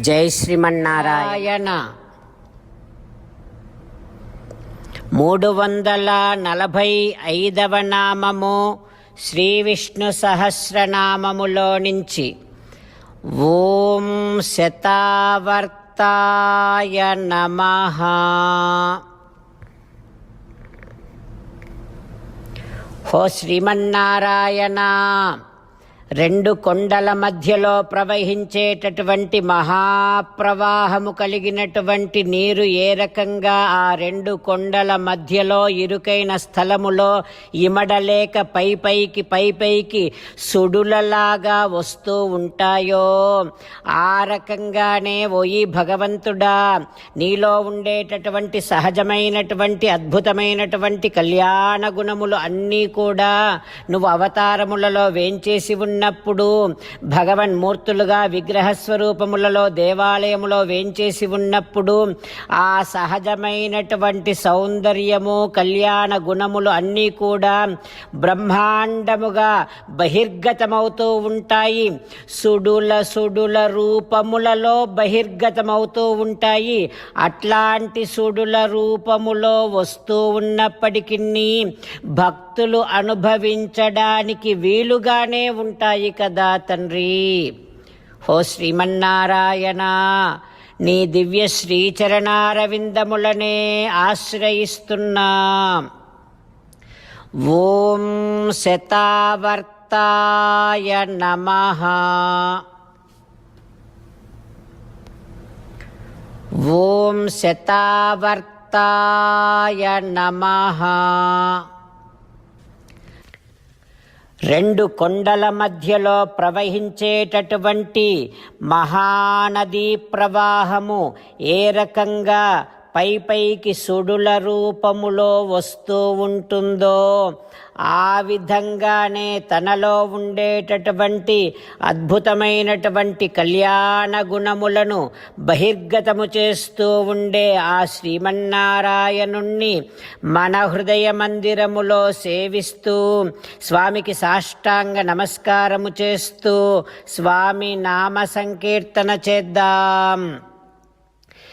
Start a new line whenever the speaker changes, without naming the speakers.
జై శ్రీమన్నారాయణ. మూడు వందల నలభై ఐదవ నామము శ్రీ విష్ణు సహస్రనామములో నుంచి. ఓం శతావర్తాయ నమ. హో శ్రీమన్నారాయణ. రెండు కొండల మధ్యలో ప్రవహించేటటువంటి మహాప్రవాహము కలిగినటువంటి నీరు ఏ రకంగా ఆ రెండు కొండల మధ్యలో ఇరుకైన స్థలములో ఇమడలేక పై పైకి పై పైకి సుడులలాగా వస్తూ ఉంటాయో? ఆ రకంగానే ఓయి భగవంతుడా నీలో ఉండేటటువంటి సహజమైనటువంటి అద్భుతమైనటువంటి కళ్యాణ గుణములు అన్నీ కూడా నువ్వు అవతారములలో వేంచేసి ఉన్నప్పుడు భగవన్మూర్తులుగా విగ్రహ స్వరూపములలో దేవాలయములో వేంచేసి ఉన్నప్పుడు ఆ సహజమైనటువంటి సౌందర్యము కళ్యాణ గుణములు అన్నీ కూడా బ్రహ్మాండముగా బహిర్గతమవుతూ ఉంటాయి. సుడుల సుడుల రూపములలో బహిర్గతమవుతూ ఉంటాయి. అట్లాంటి సుడుల రూపములో వస్తూ ఉన్నప్పటికీ భక్తులు అనుభవించడానికి వీలుగానే ఉంటాయి. కదా తండ్రి హో శ్రీమన్నారాయణ నీ దివ్య శ్రీచరణారవిందములనే ఆశ్రయిస్తున్నా. ఓం శతావర్తాయ నమః. ఓం శతావర్తాయ నమః. రెండు కొండల మధ్యలో ప్రవహించేటటువంటి మహానదీ ప్రవాహము ఏ రకంగా పై పైకి సుడుల రూపములో వస్తూ ఉంటుందో ఆ విధంగానే తనలో ఉండేటటువంటి అద్భుతమైనటువంటి కళ్యాణ గుణములను బహిర్గతము చేస్తూ ఉండే ఆ శ్రీమన్నారాయణుణ్ణి మన హృదయ మందిరములో సేవిస్తూ స్వామికి సాష్టాంగ నమస్కారము చేస్తూ స్వామి నామ సంకీర్తన చేద్దాం.